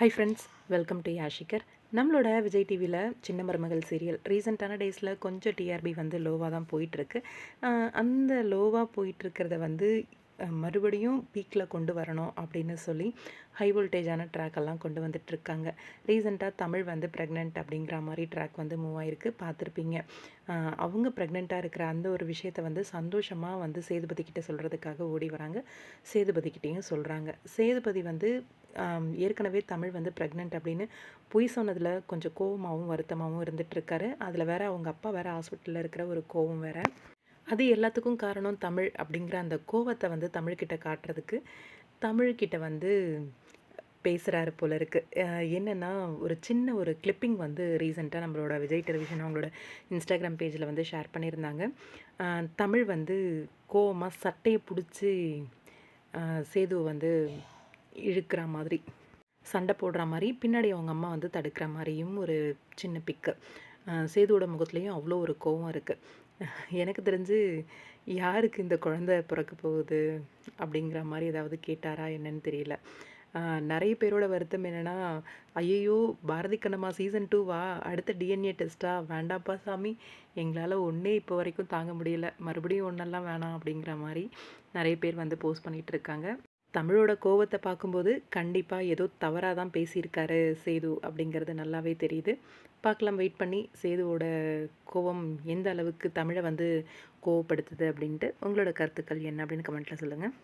High friends welcome to யாஷிகர் நம்மளோட விஜய் டிவியில் சின்ன மருமகள் சீரியல் ரீசெண்டான டேஸில் கொஞ்சம் டிஆர்பி வந்து லோவாக தான் போயிட்டுருக்கு. அந்த லோவாக போயிட்டுருக்கிறத வந்து மறுபடியும் பீக்கில் கொண்டு வரணும் அப்படின்னு சொல்லி ஹை வோல்டேஜான ட்ராக்கெல்லாம் கொண்டு வந்துட்டுருக்காங்க. ரீசெண்டாக தமிழ் வந்து ப்ரெக்னென்ட் அப்படிங்கிற மாதிரி ட்ராக் வந்து மூவ் ஆயிருக்கு. பார்த்துருப்பீங்க. அவங்க ப்ரெக்னெண்ட்டாக இருக்கிற அந்த ஒரு விஷயத்தை வந்து சந்தோஷமாக வந்து சேதுபதி கிட்டே சொல்கிறதுக்காக ஓடி வராங்க. சேதுபதி கிட்டேயும் சொல்கிறாங்க சேதுபதி வந்து ஏற்கனவே தமிழ் வந்து ப்ரெக்னென்ட் அப்படின்னு பொய் சொன்னதில் கொஞ்சம் கோவமாகவும் வருத்தமாகவும் இருந்துகிட்ருக்காரு அதில் வேற அவங்க அப்பா வேற ஹாஸ்பிட்டலில் இருக்கிற ஒரு கோவம் வேற. அது எல்லாத்துக்கும் காரணம் தமிழ் அப்படிங்கிற அந்த கோவத்தை வந்து தமிழ்கிட்ட காட்டுறதுக்கு தமிழ்கிட்ட வந்து பேசுகிறாரு போல இருக்குது என்னென்னா என்னன்னா ஒரு சின்ன ஒரு கிளிப்பிங் வந்து ரீசெண்டாக நம்மளோட விஜய் டெலிவிஷன் அவங்களோட இன்ஸ்டாகிராம் பேஜில் வந்து ஷேர் பண்ணியிருந்தாங்க. தமிழ் வந்து கோவமாக சட்டையை பிடிச்சி சேதுவை வந்து இழுக்கிற மாதிரி சண்டை போடுற மாதிரி பின்னாடி அவங்க அம்மா வந்து தடுக்கிற மாதிரியும் ஒரு சின்ன பிக்கு சேதுவோட முகத்துலேயும் அவ்வளோ ஒரு கோவம் இருக்குது எனக்கு தெரிஞ்சு யாருக்கு இந்த குழந்தை பிறக்க போகுது? அப்படிங்கிற மாதிரி ஏதாவது கேட்டாரா என்னன்னு தெரியல. நிறைய பேரோட வருத்தம் என்னென்னா ஐயையோ பாரதி கண்ணம்மா சீசன் டூவா அடுத்த டிஎன்ஏ டெஸ்ட்டா வேண்டாப்பா சாமி. எங்களால் ஒன்றே இப்போ வரைக்கும் தாங்க முடியல. மறுபடியும் ஒன்றெல்லாம் வேணாம். அப்படிங்கிற மாதிரி நிறைய பேர் வந்து போஸ்ட் பண்ணிகிட்டு இருக்காங்க. தமிழோட கோவத்தை பார்க்கும்போது கண்டிப்பாக ஏதோ தவறாக தான் பேசியிருக்காரு சேது அப்படிங்கிறது நல்லாவே தெரியுது. பார்க்கலாம் வெயிட் பண்ணி சேதுவோட கோவம் எந்த அளவுக்கு தமிழை வந்து கோவப்படுத்துது அப்படின்ட்டு உங்களோட கருத்துக்கள் என்ன அப்படின்னு கமெண்ட்டில் சொல்லுங்கள்